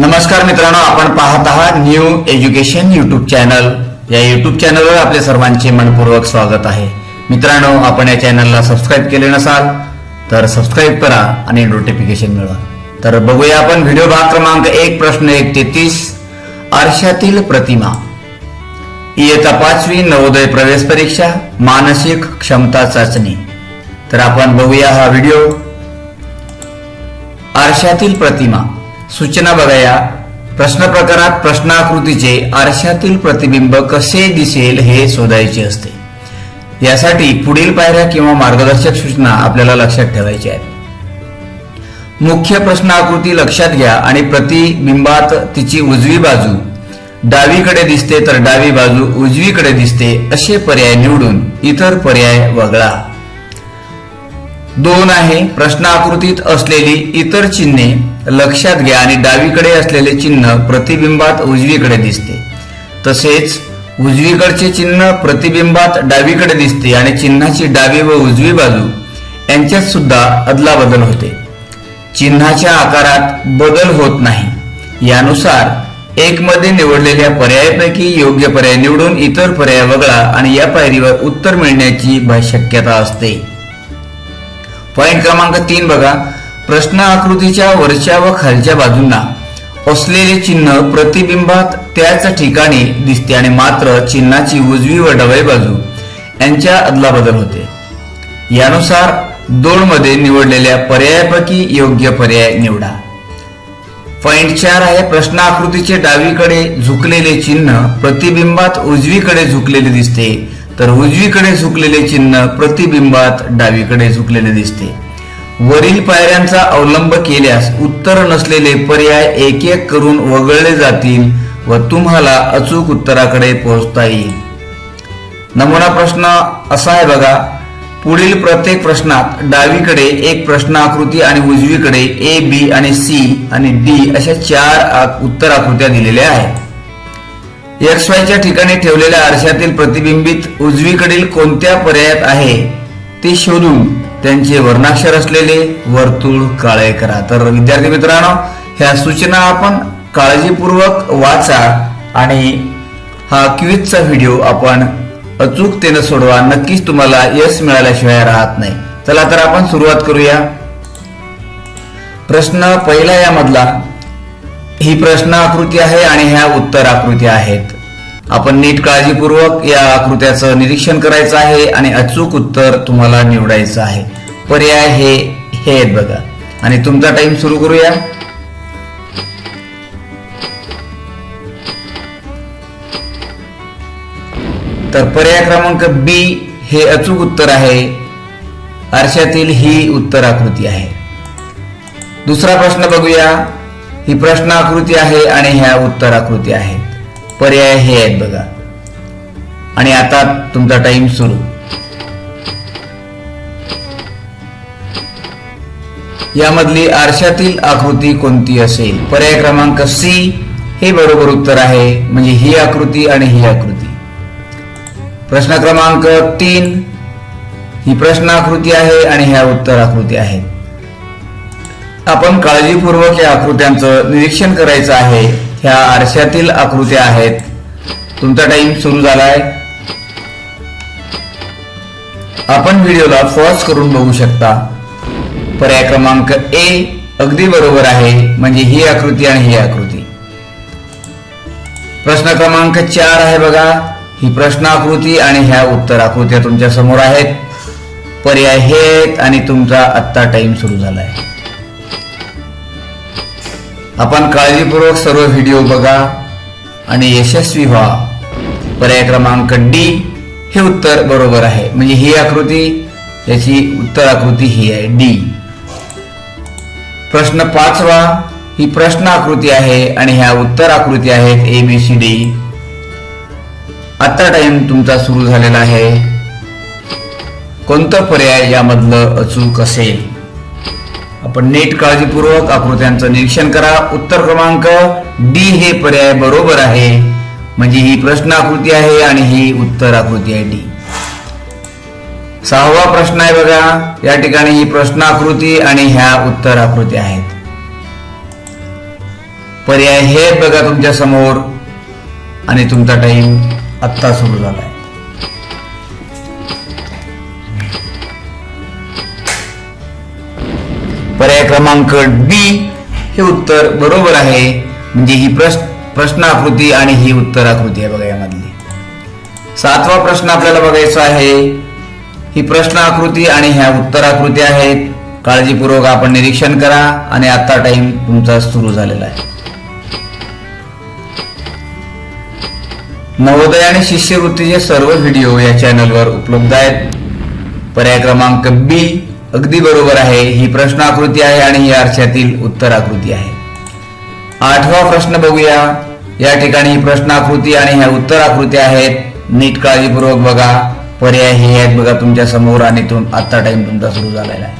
नमस्कार मित्रांनो आपण पाहत आहात न्यू एज्युकेशन युट्यूब चॅनल या युट्यूब चॅनलवर आपले सर्वांचे मनपूर्वक स्वागत आहे. मित्रांनो आपण या चॅनलला सबस्क्राईब केले नसाल तर सबस्क्राईब करा आणि नोटिफिकेशन मिळवा. तर बघूया आपण व्हिडिओ भाग क्रमांक एक प्रश्न एक तेहतीस आरशातील प्रतिमा. इयत्ता पाचवी नवोदय प्रवेश परीक्षा मानसिक क्षमता चाचणी. तर आपण बघूया हा व्हिडिओ आरशातील प्रतिमा. सूचना बघाया. प्रश्न प्रकारात प्रश्नाकृतीचे आरशातील प्रतिबिंब कसे दिसेल हे शोधायचे असते. यासाठी पुढील पायऱ्या किंवा मार्गदर्शक सूचना आपल्याला लक्षात ठेवायच्या आहेत. मुख्य प्रश्नाकृती लक्षात घ्या आणि प्रतिबिंबात तिची उजवी बाजू. डावीकडे दिसते तर डावी बाजू उजवीकडे दिसते असे पर्याय निवडून इतर पर्याय वगळा. दोन आहे प्रश्न आकृतीत असलेली इतर चिन्हे लक्षात घ्या आणि डावीकडे असलेले चिन्ह प्रतिबिंबात उजवीकडे दिसते. तसेच उजवीकडचे चिन्ह प्रतिबिंबात डावीकडे दिसते आणि चिन्हाची डावी व उजवी बाजू यांच्यात सुद्धा अदलाबदल होते. चिन्हाच्या आकारात बदल होत नाही. यानुसार एक मध्ये निवडलेल्या पर्यायापैकी योग्य पर्याय निवडून इतर पर्याय वगळा आणि या पायरीवर उत्तर मिळण्याची शक्यता असते. पॉइंट क्रमांक तीन बघा. प्रश्न आकृतीच्या वरच्या व खालच्या बाजूंना असलेले चिन्ह प्रतिबिंबात त्याच ठिकाणी दिसते आणि मात्र चिन्हाची उजवी व डावी बाजू यांच्या अदलाबदल होते. यानुसार दोन मध्ये निवडलेल्या पर्यायापैकी योग्य पर्याय निवडा. पॉइंट चार आहे प्रश्न आकृतीचे डावीकडे झुकलेले चिन्ह प्रतिबिंबात उजवीकडे झुकलेले दिसते. तर उजवीकडे झुकलेले चिन्ह प्रतिबिंबात डावीकडे झुकलेले दिसते. वरील पायऱ्यांचा अवलंब केल्यास उत्तर नसलेले पर्याय एक एक करून वगळले जातील व तुम्हाला अचूक उत्तराकडे पोहोचता येईल. नमुना प्रश्न असा आहे बघा पुढील प्रत्येक प्रश्नात डावीकडे एक प्रश्न आकृती आणि उजवीकडे ए बी आणि सी आणि डी अशा चार उत्तर आकृत्या दिलेल्या आहेत. एक्स वायच्या ठिकाणी ठेवलेल्या आरशातील प्रतिबिंबित उजवीकडील कोणत्या पर्यायात आहे ते शोधून त्यांचे वर्णाक्षर असलेले वर्तुळ काळे करा. तर विद्यार्थी मित्रांनो ह्या सूचना आपण काळजीपूर्वक वाचा आणि हा क्विजचा व्हिडिओ आपण अचूकतेनं सोडवा. नक्कीच तुम्हाला यश मिळाल्याशिवाय राहत नाही. चला तर आपण सुरुवात करूया. प्रश्न पहिला यामधला. ही प्रश्न आकृती आहे आणि ह्या उत्तर आकृती आहेत. आपण नीट काळजीपूर्वक या आकृत्याचं निरीक्षण करायचं आहे आणि अचूक उत्तर तुम्हाला निवडायचं आहे. पर्याय हे हे आहेत बघा. आणि तुमचा टाइम सुरू करूया. तर पर्याय क्रमांक बी हे अचूक उत्तर आहे. आरशातील ही उत्तर आकृती आहे. दुसरा प्रश्न बघूया. ही प्रश्न आकृती आहे आणि ह्या उत्तर आकृती आहेत. पर्याय हे आहेत बघा. आणि आता तुमचा टाइम सुरू. यामधली आरशातील आकृती कोणती असेल? पर्याय क्रमांक सी हे बरोबर उत्तर आहे म्हणजे ही आकृती आणि ही आकृती. प्रश्न क्रमांक तीन ही प्रश्न आकृती आहे आणि ह्या उत्तर आकृती आहेत. आपण काळजीपूर्वक या आकृत्यांचं निरीक्षण करायचं आहे. ह्या आरशातील आकृत्या आहेत. तुमचा टाइम सुरू झालाय. आपण व्हिडिओला पॉज करून बघू शकता. पर्याय क्रमांक ए अगदी बरोबर आहे म्हणजे ही आकृती आणि ही आकृती. प्रश्न क्रमांक चार आहे बघा. ही प्रश्न आकृती आणि ह्या उत्तर आकृत्या तुमच्यासमोर आहेत. पर्याय हे आहेत आणि तुमचा आत्ता टाइम सुरू झाला आहे आपण काळजीपूर्वक सर्व व्हिडिओ बघा आणि यशस्वी व्हा. पर्याय क्रमांक डी हे उत्तर बरोबर आहे. म्हणजे ही आकृती याची उत्तर आकृती ही आहे. डी प्रश्न पाचवा ही प्रश्न आकृती आहे आणि ह्या उत्तर आकृती आहेत ए बी सी डी आता टाइम तुमचा सुरू झालेला आहे. कोणतं पर्याय यामधलं अचूक असेल? आपण नीट काळजीपूर्वक आकृत्यांचं निरीक्षण करा. उत्तर क्रमांक डी हे पर्याय बरोबर आहे. म्हणजे ही प्रश्न आकृती आहे आणि ही उत्तर आकृती आहे डी. सहावा प्रश्न आहे बघा. या ठिकाणी ही प्रश्न आकृती आणि ह्या उत्तर आकृती आहेत. पर्याय हे बघा तुमच्यासमोर. आणि तुमचा टाइम आत्ता सुरू झालाय. पर्याय क्रमांक बी हे उत्तर बरोबर आहे. म्हणजे ही प्रश्न प्रश्न आकृती आणि ही उत्तर आकृती आहे बघा यामधली. सातवा प्रश्न आपल्याला बघायचा आहे. ही प्रश्न आकृती आणि ह्या उत्तर आकृती आहेत. काळजीपूर्वक आपण निरीक्षण करा आणि आता टाइम तुमचा सुरू झालेला आहे. नवोदय आणि शिष्यवृत्तीचे सर्व व्हिडिओ या चॅनलवर उपलब्ध आहेत. पर्याय क्रमांक बी अगदी बरोबर आहे. ही प्रश्न आकृती आहे आणि ही आरशातील उत्तर आकृती आहे. आठवा प्रश्न बघूया. या ठिकाणी ही प्रश्न आकृती आणि ह्या उत्तर आकृती आहेत. नीट काळजीपूर्वक बघा. पर्याय हे आहेत बघा तुमच्यासमोर आणि तुम आत्ता टाइम तुमचा सुरू झालेला आहे.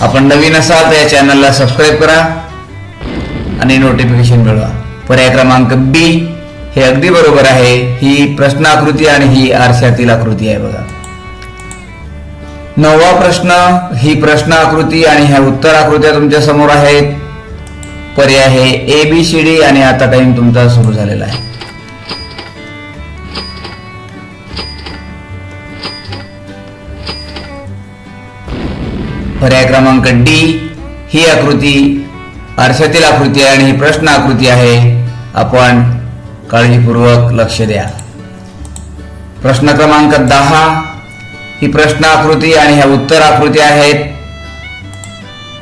आपण नवीन असाल तर या चॅनलला सबस्क्राईब करा आणि नोटिफिकेशन मिळवा. पर्याय क्रमांक बी हे अगदी बरोबर आहे. ही प्रश्नाकृती आणि ही आरशातील आकृती आहे बघा. नववा प्रश्न ही प्रश्न आकृती आणि ह्या उत्तर आकृत्या तुमच्यासमोर आहेत. पर्याय हे ए बी सी डी आणि आता टाइम तुमचा सुरू झालेला आहे. पर्याय क्रमांक डी ही आकृती आरशातील आकृती आहे आणि ही प्रश्न आकृती आहे. आपण काळजीपूर्वक लक्ष द्या. प्रश्न क्रमांक दहा ही प्रश्न आकृती आणि ह्या उत्तर आकृती आहेत.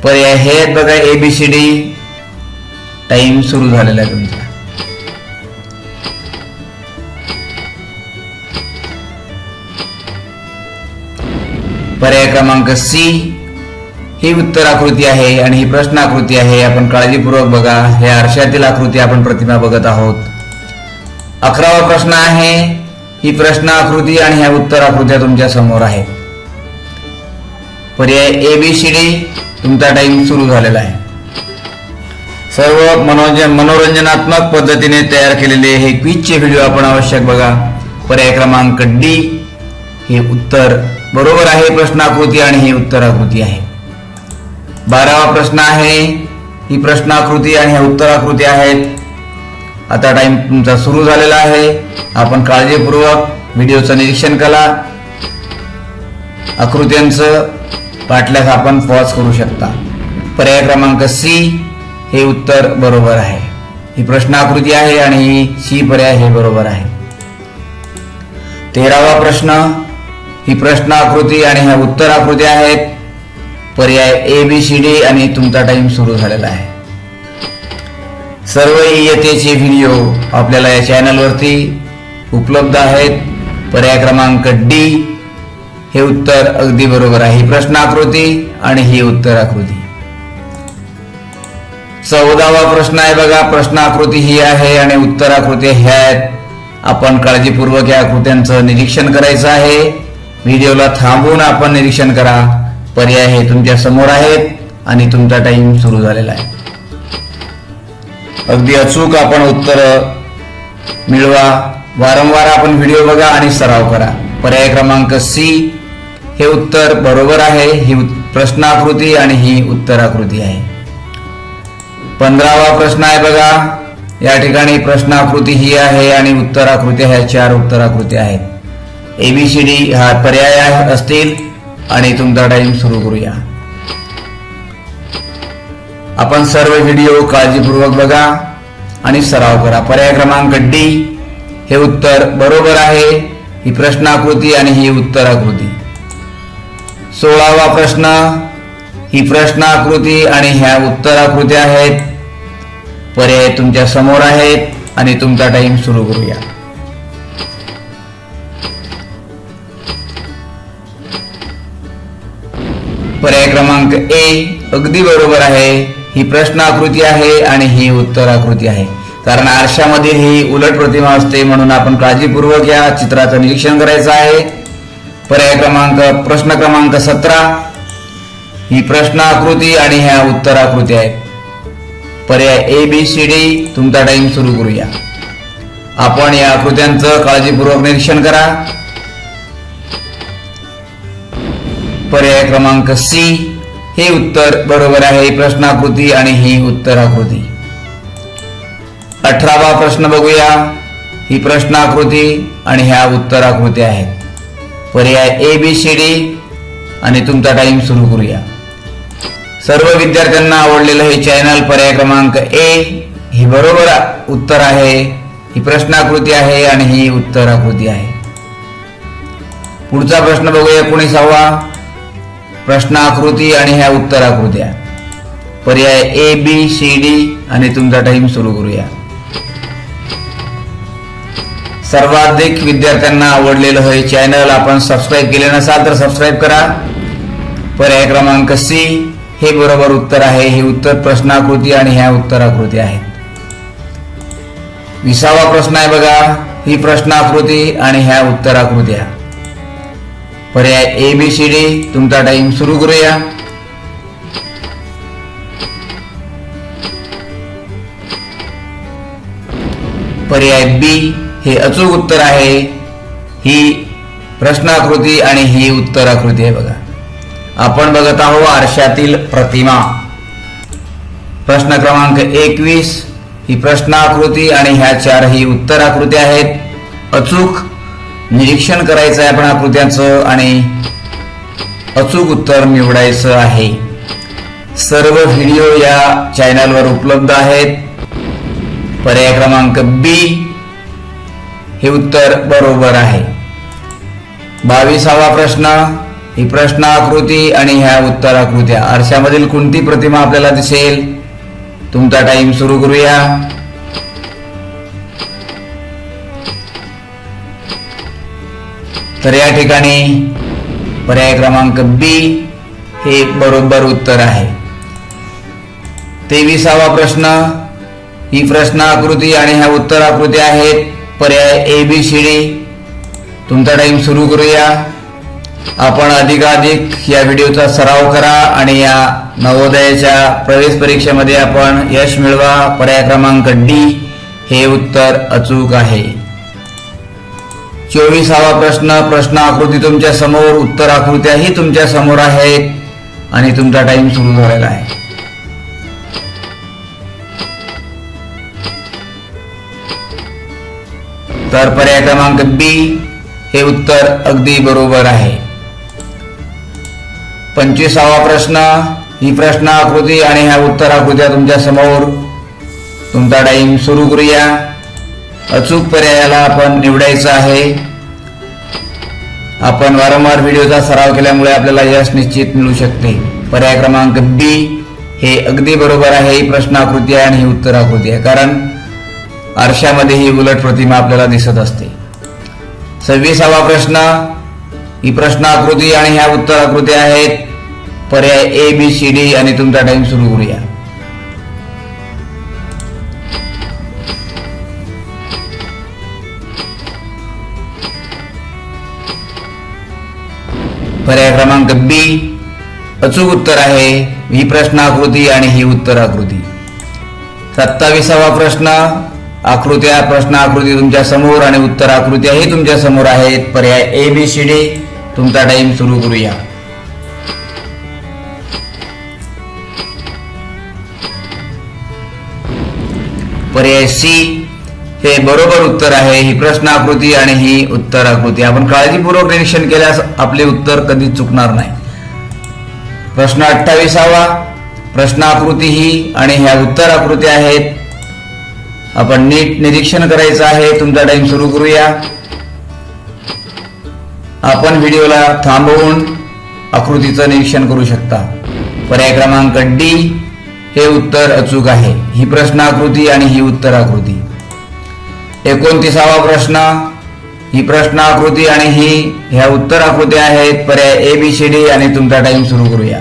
पर्याय हे आहेत बघा A B C D time सुरू झालेला आहे तुमचा. पर्याय क्रमांक सी ही उत्तर आकृती आहे आणि ही प्रश्न आकृती आहे. आपण काळजीपूर्वक बघा हे आरशातील आकृती आपण प्रतिमा बघत आहोत. अकरावा प्रश्न आहे ही प्रश्न आकृती आणि ह्या उत्तर आकृत्या तुमच्यासमोर आहेत पर्याय ए बी सी डी तुमचा टाइम सुरू झालेला आहे. सर्व मनोरंजन मनोरंजनात्मक पद्धतीने तयार केलेले हे क्विजचे व्हिडिओ आपण आवश्यक बघा. पर्याय क्रमांक डी हे उत्तर बरोबर आहे प्रश्नाकृती आणि ही उत्तर आकृती आहे. बारावा प्रश्न आहे ही प्रश्नाकृती आणि ह्या उत्तर आकृती आहेत. आता टाइम तुमचा सुरू झालेला आहे. आपण काळजीपूर्वक व्हिडिओचं निरीक्षण करा. आकृत्यांचं पाटल्यास आपण पॉज करू शकता. पर्याय क्रमांक सी हे उत्तर बरोबर आहे. ही प्रश्न आकृती आहे आणि ही सी पर्याय हे बरोबर आहे. तेरावा प्रश्न ही प्रश्न आकृती आणि ह्या उत्तर आकृती आहेत. पर्याय ए बी सी डी आणि तुमचा टाइम सुरू झालेला आहे. सर्व इयतेचे व्हिडिओ आपल्याला या चॅनलवरती उपलब्ध आहेत. पर्याय क्रमांक डी हे उत्तर अगदी बरोबर आहे. प्रश्न आकृती आणि ही उत्तर आकृती चौदावा प्रश्न आहे बघा. प्रश्न आकृती ही आहे आणि उत्तर आकृती ह्या आहेत आपण काळजीपूर्वक या आकृत्यांचं निरीक्षण करायचं आहे. व्हिडिओला थांबून आपण निरीक्षण करा. पर्याय हे तुमच्यासमोर आहेत आणि तुमचा टाइम सुरू झालेला आहे. अगदी अचूक आपण उत्तर मिळवा. वारंवार आपण व्हिडिओ बघा आणि सराव करा. पर्याय क्रमांक सी हे उत्तर बरोबर आहे ही प्रश्नाकृती आणि ही उत्तराकृती आहे. पंधरावा प्रश्न आहे बघा. या ठिकाणी प्रश्नाकृती ही आहे आणि उत्तराकृती आहे ह्या चार उत्तराकृती आहेत. एबीसीडी हा पर्याय असतील. आणि तुमचा टाइम सुरू करूया. आपण सर्व व्हिडिओ काळजीपूर्वक बघा आणि सराव करा. पर्याय क्रमांक डी हे उत्तर बरोबर आहे. ही प्रश्न आकृती आणि ही उत्तर आकृती सोळावा प्रश्न. ही प्रश्न आकृती आणि ह्या उत्तर आकृती आहेत. पर्याय तुमच्यासमोर आहेत आणि तुमचा टाइम सुरू करूया. पर्याय क्रमांक ए अगदी बरोबर आहे. ही प्रश्न आकृती आहे आणि ही उत्तर आकृती आहे. कारण आरशामध्ये ही उलट प्रतिमा असते म्हणून आपण काळजीपूर्वक या चित्राचं निरीक्षण करायचं आहे. पर्याय क्रमांक प्रश्न क्रमांक सतरा. ही प्रश्न आकृती आणि ह्या उत्तर आकृती आहेत पर्याय ए बी सी डी तुमचा टाइम सुरू करूया. आपण या आकृत्यांचं काळजीपूर्वक निरीक्षण करा. पर्याय क्रमांक सी हे उत्तर बरोबर आहे ही प्रश्नाकृती आणि ही उत्तराकृती. अठरावा प्रश्न बघूया. ही प्रश्नाकृती आणि ह्या उत्तराकृती आहेत. पर्याय ए बी सी डी आणि तुमचा टाइम सुरू करूया. सर्व विद्यार्थ्यांना आवडलेलं हे चॅनल पर्याय क्रमांक ए ही बरोबर उत्तर आहे. ही प्रश्नाकृती आहे आणि ही उत्तराकृती आहे. पुढचा प्रश्न बघूया एकोणीसावा प्रश्नाकृती आणि ह्या उत्तराकृत्या पर्याय ए बी सी डी आणि तुमचा टाइम सुरू करूया. सर्वाधिक विद्यार्थ्यांना आवडलेलं हे चॅनल आपण सबस्क्राईब केले नसाल तर सबस्क्राईब करा. पर्याय क्रमांक सी हे बरोबर उत्तर आहे. हे उत्तर प्रश्नाकृती आणि ह्या उत्तराकृती आहेत विसावा प्रश्न आहे बघा. ही प्रश्नाकृती आणि ह्या उत्तराकृत्या पर्याय ए बी सी डी तुमचा टाइम सुरू करूया. पर्याय बी हे अचूक उत्तर आहे. ही प्रश्नाकृती आणि ही उत्तराकृती आहे बघा. आपण बघत आहोत आरशातील प्रतिमा. प्रश्न क्रमांक एकवीस. ही प्रश्नाकृती आणि ह्या चार ही उत्तराकृती आहेत. अचूक निरीक्षण करायचं आहे आपण आकृत्याचं आणि अचूक उत्तर निवडायचं आहे. सर्व व्हिडिओ या चॅनलवर उपलब्ध आहेत. पर्याय क्रमांक बी हे उत्तर बरोबर आहे. बावीसावा प्रश्न ही प्रश्न आकृती आणि ह्या उत्तर आकृत्या आरशामधील कोणती प्रतिमा आपल्याला दिसेल? तुमचा टाइम सुरू करूया. तर या ठिकाणी पर्याय क्रमांक बी हे बरोबर उत्तर आहे. तेविसावा प्रश्न ही प्रश्न आकृती आणि ह्या उत्तर आकृती आहेत पर्याय ए बी सी डी तुमचा टाइम सुरू करूया. आपण अधिकाधिक या व्हिडिओचा सराव करा आणि या नवोदयाच्या प्रवेश परीक्षेमध्ये आपण यश मिळवा. पर्याय क्रमांक डी हे उत्तर अचूक आहे. चोवीसावा प्रश्न प्रश्न आकृती तुमच्यासमोर उत्तर आकृत्याही तुमच्यासमोर आहेत आणि तुमचा टाइम सुरू झालेला आहे. तर पर्याय क्रमांक बी हे उत्तर अगदी बरोबर आहे. पंचवीसावा प्रश्न ही प्रश्न आकृती आणि ह्या उत्तर आकृत्या तुमच्यासमोर. तुमचा टाइम सुरू करूया. अचूक पर्यायाला आपण निवडायचं आहे. आपण वारंवार व्हिडिओचा सराव केल्यामुळे आपल्याला यश निश्चित मिळू शकते. पर्याय क्रमांक बी हे अगदी बरोबर आहे ही प्रश्न आकृती आहे आणि ही उत्तर आकृती आहे. कारण आरशामध्ये ही उलट प्रतिमा आपल्याला दिसत असते. सव्वीसावा प्रश्न ही प्रश्नाकृती आणि ह्या उत्तर आकृती आहेत. पर्याय ए बी सी डी आणि तुमचा टाइम सुरू करूया. पर्याय क्रमांक बी अचूक उत्तर आहे ही प्रश्न आकृती आणि ही उत्तर आकृती सत्तावीसावा प्रश्न आकृत्या प्रश्न आकृती तुमच्यासमोर आणि उत्तर आकृत्याही तुमच्यासमोर आहेत. पर्याय ए बी सी डी तुमचा टाइम सुरू करूया. पर्याय सी हे बरोबर उत्तर आहे ही प्रश्न आकृती आणि ही उत्तर आकृती आपण काळजीपूर्वक निरीक्षण केल्यास आपले उत्तर कधीच चुकणार नाही. प्रश्न अठ्ठावीसावा प्रश्न आकृती ही आणि ह्या उत्तर आकृती आहेत. आपण नीट निरीक्षण करायचं आहे तुमचा टाइम सुरू करूया. आपण व्हिडिओला थांबवून आकृतीचं निरीक्षण करू शकता. पर्याय क्रमांक डी हे उत्तर अचूक आहे. ही प्रश्न आकृती आणि ही उत्तर आकृती एकोणतीसावा प्रश्न. ही प्रश्न आकृती आणि ही ह्या उत्तर आकृती आहेत. पर्याय ए बी सी डी आणि तुमचा टाइम सुरू करूया.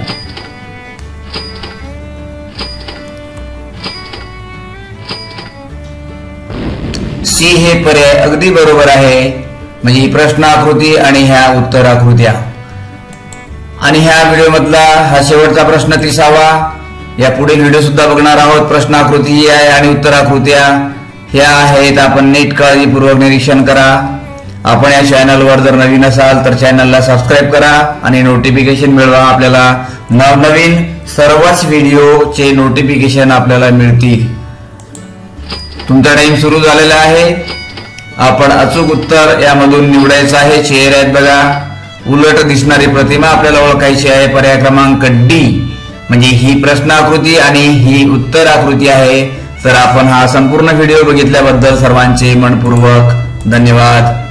सी हे पर्याय अगदी बरोबर आहे. म्हणजे ही प्रश्न आकृती आणि ह्या उत्तर आकृत्या आणि ह्या व्हिडिओ मधला हा शेवटचा प्रश्न तिसावा. या पुढील व्हिडिओ सुद्धा बघणार आहोत. प्रश्न आकृती ही आहे आणि उत्तर आकृत्या ह्या आहेत आपण नीट काळजीपूर्वक निरीक्षण करा. आपण या चॅनलवर जर नवीन असाल तर चॅनलला सबस्क्राईब करा आणि नोटिफिकेशन मिळवा आपल्याला. नवनवीन सर्वच व्हिडिओचे नोटिफिकेशन आपल्याला मिळतील. तुमचा टाइम सुरू झालेला आहे. आपण अचूक उत्तर यामधून निवडायचं आहे. चेहरे आहेत बघा. उलट दिसणारी प्रतिमा आपल्याला ओळखायची आहे. पर्याय क्रमांक डी म्हणजे ही प्रश्न आकृती आणि ही उत्तर आकृती आहे. तर आपण हा संपूर्ण व्हिडिओ बघितल्याबद्दल सर्वांचे मनपूर्वक धन्यवाद.